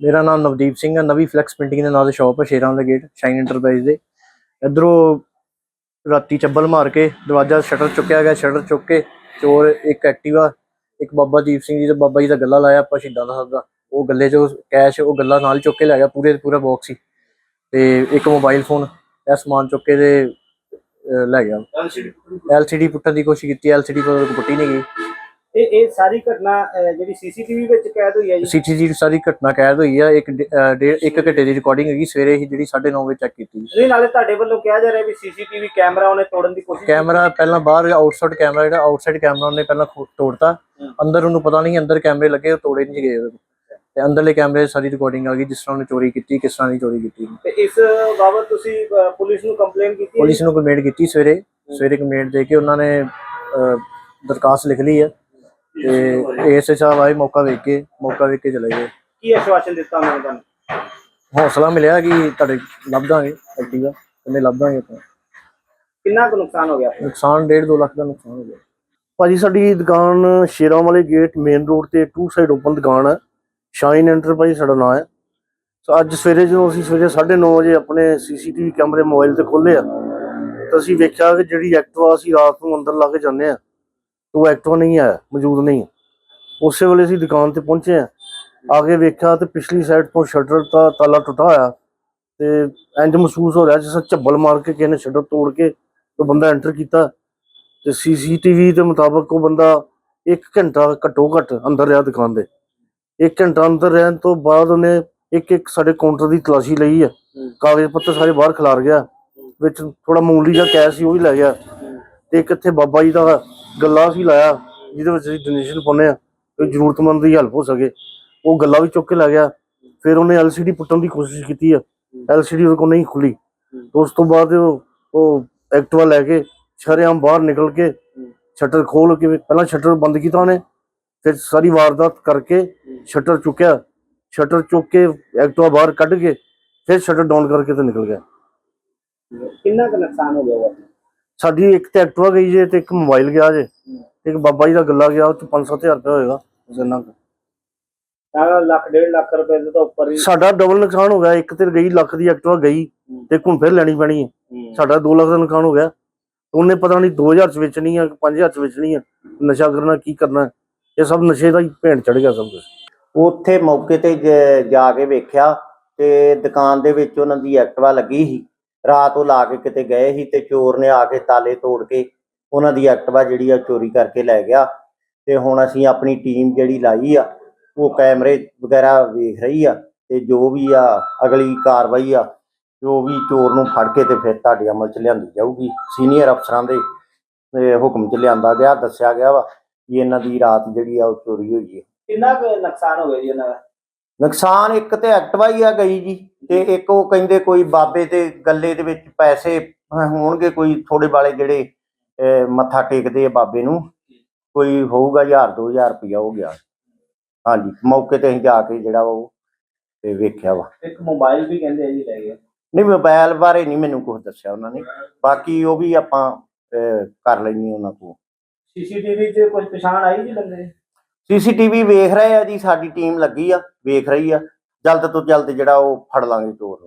ਮੇਰਾ ਨਾਮ ਨਵਦੀਪ ਸਿੰਘ ਹੈ ਨਵੀਂ ਫਲੈਕਸ ਪ੍ਰਿੰਟਿੰਗ ਦੇ ਨਾਂ ਤੇ ਸ਼ਾਪ ਹੈ ਸ਼ੇਰਾਂ ਦਾ ਗੇਟ ਸ਼ਾਈਨ ਇੰਟਰਪ੍ਰਾਈਜ਼ ਦੇ। ਇਧਰੋਂ ਰਾਤੀ ਚੱਬਲ ਮਾਰ ਕੇ ਦਰਵਾਜ਼ਾ ਸ਼ਟਰ ਚੁੱਕਿਆ ਗਿਆ ਸ਼ਟਰ ਚੁੱਕ ਕੇ ਚੋਰ ਇੱਕ ਐਕਟਿਵਾ ਇੱਕ ਬਾਬਾ ਦੀਪ ਸਿੰਘ ਜੀ ਦਾ ਬਾਬਾ ਜੀ ਦਾ ਗੱਲਾ ਲਾਇਆ ਆਪਾਂ ਸ਼ਹੀਦਾਂ ਦਾ ਦਾ। ਉਹ ਗੱਲੇ 'ਚੋਂ ਕੈਸ਼ ਉਹ ਗੱਲਾ ਨਾਲ ਚੁੱਕ ਕੇ ਲੈ ਗਿਆ ਪੂਰੇ ਪੂਰਾ ਬਾਕਸ ਹੀ। ਤੇ ਇੱਕ ਮੋਬਾਈਲ ਫੋਨ ਇਹ ਸਮਾਨ ਚੁੱਕ ਕੇ ਤੇ ਲੈ ਗਿਆ। ਐਲਸੀਡੀ ਪੁੱਟਣ ਦੀ ਕੋਸ਼ਿਸ਼ ਕੀਤੀ ਐਲਸੀਡੀ ਪਰ ਪੁੱਟੀ ਨਹੀਂ ਗਈ। ਇਹ ਇਹ ਸਾਰੀ ਘਟਨਾ ਅਹ, ਜਿਹੜੀ ਸੀਸੀਟੀਵੀ ਵਿੱਚ ਕੈਦ ਹੋਈ ਹੈ ਜੀ? ਸੀਟੀਜੀ ਸਾਰੀ ਘਟਨਾ ਕੈਦ ਹੋਈ ਆ। ਇੱਕ ਡੇ- ਅਹ, ਡੇਢ ਇੱਕ ਘੰਟੇ ਦੀ ਰਿਕਾਰਡਿੰਗ ਹੈਗੀ ਸਵੇਰੇ ਹੀ ਜਿਹੜੀ 9:30 ਵਜੇ ਚੈੱਕ ਕੀਤੀ ਨਹੀਂ ਨਾਲੇ ਤੁਹਾਡੇ ਵੱਲੋਂ ਕਿਹਾ ਜਾ ਰਿਹਾ ਵੀ ਸੀਸੀਟੀਵੀ ਕੈਮਰਾ ਉਹਨੇ ਤੋੜਨ ਦੀ ਕੋਸ਼ਿਸ਼ ਕੈਮਰਾ ਪਹਿਲਾਂ ਬਾਹਰ ਆਊਟਸਾਈਡ ਕੈਮਰਾ ਜਿਹੜਾ ਆਊਟਸਾਈਡ ਕੈਮਰਾ ਉਹਨੇ ਪਹਿਲਾਂ ਖੋ- ਤੋੜਤਾ। ਹਮ। ਅੰਦਰ ਉਹਨੂੰ ਪਤਾ ਨਹੀਂ ਅੰਦਰ ਕੈਮਰੇ ਲੱਗੇ ਉਹ ਤੋੜੇ ਨਹੀਂ ਗਏ ਉਹਦੇ ਤੋਂ। ਅੰਦਰਲੇ ਕੈਮਰੇ 'ਚ ਸਾਰੀ ਰਿਕਾਰਡਿੰਗ ਆ ਗਈ ਜਿਸ ਤਰ੍ਹਾਂ ਉਹਨੇ ਚੋਰੀ ਕੀਤੀ ਕਿਸ ਤਰ੍ਹਾਂ ਦੀ ਚੋਰੀ ਕੀਤੀ। ਤੇ ਇਸ ਬਾਬਤ ਤੁਸੀਂ ਅਹ, ਪੁਲਿਸ ਨੂੰ ਕੰਪਲੇਂਟ ਕੀਤੀ ਹੈ ਪੁਲਿਸ ਨੂੰ ਕੰਪਲੇਂਟ ਕੀਤੀ ਸਵੇਰੇ। ਸਵੇਰੇ ਕੰਪਲੇਂਟ ਦੇ ਕੇ ਉਹਨਾਂ ਨੇ ਅਹ, ਦਰਖਾਸਤ ਲਿਖ ਲਈ ਹੈ ਤੇ ਐਸਏ ਸਾਹਿਬ ਆਏ ਮੌਕਾ ਵੇਖ ਕੇ ਮੌਕਾ ਵੇਖ ਕੇ ਚਲੇ ਗਏ। ਕੀ ਆਸ਼ਵਾਸਨ ਦਿੱਤਾ ਉਹਨਾਂ ਨੇ ਤੁਹਾਨੂੰ? ਹੌਸਲਾ ਮਿਲਿਆ ਕਿ ਤੁਹਾਡੇ ਲੱਭ ਦਾਂਗੇ ਐਕਟਿਵਾ ਉਹਨੇ ਲੱਭ ਦਾਂਗੇ ਆਪਾਂ। ਕਿੰਨਾ ਕੁ ਨੁਕਸਾਨ ਹੋ ਗਿਆ? ਨੁਕਸਾਨ 1.5 2 ਲੱਖ ਦਾ ਨੁਕਸਾਨ ਹੋ ਗਿਆ। ਭਾਜੀ ਸਾਡੀ ਦੁਕਾਨ ਸ਼ੇਰਾਂ ਵਾਲੇ ਗੇਟ ਮੇਨ ਰੋਡ ਤੇ ਟੂ ਸਾਈਡ ਓਪਨ ਦੁਕਾਨ ਹੈ। ਸ਼ਾਈਨ ਐਂਟਰਪ੍ਰਾਈਜ਼ ਸਾਡਾ ਨਾਮ ਹੈ। ਸੋ ਅੱਜ ਸਵੇਰੇ ਜਦੋਂ ਅਸੀਂ ਸਵੇਰੇ 9:30 ਵਜੇ ਆਪਣੇ ਸੀਸੀਟੀਵੀ ਕੈਮਰੇ ਮੋਬਾਈਲ ਤੇ ਖੋਲ੍ਹੇ ਆ ਤਾਂ ਅਸੀਂ ਵੇਖਿਆ ਕਿ ਜਿਹੜੀ ਐਕਟਿਵਾ ਅਸੀਂ ਰਾਤ ਨੂੰ ਅੰਦਰ ਲਾ ਕੇ ਜਾਂਦੇ ਆ ਉਹ ਐਕਟਿਵਾ ਨਹੀਂ ਹੈ ਮੌਜੂਦ ਨਹੀਂ। ਉਸੇ ਵੇਲੇ ਅਸੀਂ ਦੁਕਾਨ ਤੇ ਪਹੁੰਚੇ ਆ ਆ ਕੇ ਵੇਖਿਆ ਤੇ ਪਿਛਲੀ ਸਾਈਡ ਤੋਂ ਸ਼ਟਰ ਦਾ ਤਾਲਾ ਟੁੱਟਾ ਹੋਇਆ ਤੇ ਇੰਜ ਮਹਿਸੂਸ ਹੋ ਰਿਹਾ ਜਿਵੇਂ ਝੱਬਲ ਮਾਰ ਕੇ ਕਿਸੇ ਨੇ ਸ਼ਟਰ ਤੋੜ ਕੇ ਉਹ ਬੰਦਾ ਐਂਟਰ ਕੀਤਾ ਤੇ ਸੀਸੀਟੀਵੀ ਦੇ ਮੁਤਾਬਕ ਉਹ ਬੰਦਾ 1 ਘੰਟਾ ਘੱਟੋ ਘੱਟ ਅੰਦਰ ਰਿਹਾ ਦੁਕਾਨ ਦੇ। 1 ਘੰਟਾ ਅੰਦਰ ਰਹਿਣ ਤੋਂ ਬਾਅਦ ਉਹਨੇ ਇੱਕ ਇੱਕ ਸਾਡੇ ਕਾਊਂਟਰ ਦੀ ਤਲਾਸ਼ੀ ਲਈ ਹੈ। ਕਾਗਜ਼ ਪੱਤਰ ਸਾਰੇ ਬਾਹਰ ਖਿਲਾਰ ਗਿਆ ਵਿੱਚ ਥੋੜਾ ਮਾਮੂਲੀ ਜਿਹਾ ਕੈਸ਼ ਸੀ ਉਹ ਵੀ ਲੈ ਗਿਆ। ਤੇ ਇੱਕ ਇੱਥੇ ਬਾਬਾ ਜੀ ਦਾ ਗੱਲਾ ਸੀ ਲਾਇਆ ਜਿਹਦੇ ਵਿੱਚ ਅਸੀਂ ਡੋਨੇਸ਼ਨ ਪਾਉਂਦੇ ਆ ਕੋਈ ਜ਼ਰੂਰਤਮੰਦ ਦੀ ਹੈਲਪ ਹੋ ਸਕੇ। ਉਹ ਗੱਲਾ ਵੀ ਚੁੱਕ ਕੇ ਲੈ ਗਿਆ ਫਿਰ ਉਹਨੇ ਐਲਸੀਡੀ ਪੁੱਟਣ ਦੀ ਕੋਸ਼ਿਸ਼ ਕੀਤੀ ਆ। ਐਲਸੀਡੀ ਉਹਦੇ ਕੋਲ ਨਹੀਂ ਖੁੱਲੀ। ਉਸ ਤੋਂ ਬਾਅਦ ਉਹ ਉਹ ਐਕਟਿਵਾ ਲੈ ਕੇ ਸ਼ਰੇਆਮ ਬਾਹਰ ਨਿਕਲ ਕੇ ਸ਼ਟਰ ਖੋਲ ਕੇ ਪਹਿਲਾਂ ਸ਼ਟਰ ਬੰਦ ਕੀਤਾ ਉਹਨੇ ਫਿਰ ਸਾਰੀ ਵਾਰਦਾਤ ਕਰਕੇ ਸ਼ਟਰ ਚੁੱਕਿਆ। ਸ਼ਟਰ ਚੁੱਕ ਕੇ ਐਕਟਿਵਾ ਬਾਹਰ ਕੱਢ ਕੇ ਫਿਰ ਸ਼ਟਰ ਡਾਊਨ ਕਰਕੇ ਤੇ ਨਿਕਲ ਗਿਆ। ਕਿੰਨਾ ਕੁ ਨੁਕਸਾਨ ਹੋ ਗਿਆ ਸਾਡੀ ਇੱਕ ਤੇ ਐਕਟਿਵਾ ਗਈ ਜੇ ਤੇ ਇੱਕ ਮੋਬਾਈਲ ਗਿਆ ਜੇ ਇੱਕ ਬਾਬਾ ਜੀ ਦਾ ਗੱਲਾ ਗਿਆ ਉਹ ਚ 5-7000 ਰੁਪਏ ਹੋਏਗਾ ਜਿੰਨਾ ਕੁ। ਤਾਂ ਲੱਖ ਡੇਢ ਲੱਖ ਰੁਪਏ ਦੇ ਤਾਂ ਉੱਪਰ ਹੀ ਸਾਡਾ ਡਬਲ ਨੁਕਸਾਨ ਹੋ ਗਿਆ ਇੱਕ ਤੇ ਗਈ ਲੱਖ ਦੀ ਐਕਟਿਵਾ ਗਈ ਤੇ ਹੁਣ ਫਿਰ ਲੈਣੀ ਪੈਣੀ ਹੈ। ਸਾਡਾ 2 ਲੱਖ ਦਾ ਨੁਕਸਾਨ ਹੋ ਗਿਆ। ਉਹਨੇ ਪਤਾ ਨਹੀਂ 2000 ਚ ਵੇਚਣੀ ਆ ਕਿ 5000 ਚ ਵੇਚਣੀ ਆ ਨਸ਼ਾ ਕਰਨਾ ਕੀ ਕਰਨਾ ਇਹ ਸਭ ਨਸ਼ੇ ਦਾ ਹੀ ਭੇਂਟ ਚੜ ਗਿਆ ਸਭ ਕੁਝ ਉੱਥੇ ਮੌਕੇ ਤੇ ਜ- ਜਾ ਕੇ ਵੇਖਿਆ ਤੇ ਦੁਕਾਨ ਦੇ ਵਿੱਚ ਉਹਨਾਂ ਦੀ ਐਕਟਿਵਾ ਲੱਗੀ ਸੀ। ਰਾਤ ਉਹ ਲਾ ਕੇ ਕਿਤੇ ਗਏ ਸੀ ਤੇ ਚੋਰ ਨੇ ਆ ਕੇ ਤਾਲੇ ਤੋੜ ਕੇ ਉਹਨਾਂ ਦੀ ਐਕਟਿਵਾ ਜਿਹੜੀ ਆ ਚੋਰੀ ਕਰਕੇ ਲੈ ਗਿਆ। ਤੇ ਹੁਣ ਅਸੀਂ ਆਪਣੀ ਟੀਮ ਜਿਹੜੀ ਲਾਈ ਆ, ਉਹ ਕੈਮਰੇ ਵਗੈਰਾ ਵੇਖ ਰਹੀ ਆ ਤੇ ਜੋ ਵੀ ਆ ਅਗਲੀ ਕਾਰਵਾਈ ਆ, ਜੋ ਵੀ ਚੋਰ ਨੂੰ ਫੜ ਕੇ ਤੇ ਫਿਰ ਤੁਹਾਡੇ ਅਮਲ ਚ ਲਿਆਂਦੀ ਜਾਊਗੀ। ਸੀਨੀਅਰ ਅਫਸਰਾਂ ਦੇ ਹੁਕਮ ਚ ਲਿਆਂਦਾ ਗਿਆ, ਦੱਸਿਆ ਗਿਆ ਵਾ ਕਿ ਇਹਨਾਂ ਦੀ ਰਾਤ ਜਿਹੜੀ ਆ ਉਹ ਚੋਰੀ ਹੋਈ ਹੈ ਕਿੰਨਾ ਕੁ ਨੁਕਸਾਨ ਹੋ ਗਿਆ ਜੀ ਇਹਨਾਂ ਦਾ? ਨੁਕਸਾਨ ਇੱਕ ਤੇ ਐਕਟਿਵਾ ਹੀ ਆ ਗਈ ਜੀ ਤੇ ਇੱਕ ਉਹ ਕਹਿੰਦੇ ਕੋਈ ਬਾਬੇ ਦੇ ਗੱਲੇ ਦੇ ਵਿੱਚ ਪੈਸੇ ਹੋਣਗੇ ਕੋਈ ਥੋੜੇ ਵਾਲੇ ਜਿਹੜੇ ਮੱਥਾ ਟੇਕਦੇ ਆ ਬਾਬੇ ਨੂੰ ਕੋਈ ਹੋਊਗਾ 1000 2000 ਰੁਪਇਆ ਹੋ ਗਿਆ। ਹਾਂਜੀ ਮੌਕੇ ਤੇ ਅਸੀਂ ਜਾ ਕੇ ਜਿਹੜਾ ਉਹ ਤੇ ਵੇਖਿਆ ਵਾ। ਇੱਕ ਮੋਬਾਈਲ ਵੀ ਕਹਿੰਦੇ ਆ ਜੀ ਲੈ ਗਏ। ਨਹੀਂ ਮੋਬਾਈਲ ਬਾਰੇ ਨਹੀਂ ਮੈਨੂੰ ਕੁਝ ਦੱਸਿਆ ਉਹਨਾਂ ਨੇ। ਬਾਕੀ ਉਹ ਵੀ ਆਪਾਂ ਕਰ ਲੈਣੀ ਉਹਨਾਂ ਕੋਲ। ਸੀਸੀਟੀਵੀ 'ਚ ਕੋਈ ਪਛਾਣ ਆਈ ਜੀ ਬੰਦੇ? ਸੀਸੀਟੀਵੀ ਵੇਖ ਰਹੇ ਆ ਜੀ, ਸਾਡੀ ਟੀਮ ਲੱਗੀ ਆ, ਵੇਖ ਰਹੀ ਆ। ਜਲਦ ਤੋਂ ਜਲਦ ਜਿਹੜਾ ਉਹ ਫੜ ਲਾਂਗੇ ਚੋਰ। ਨੂੰ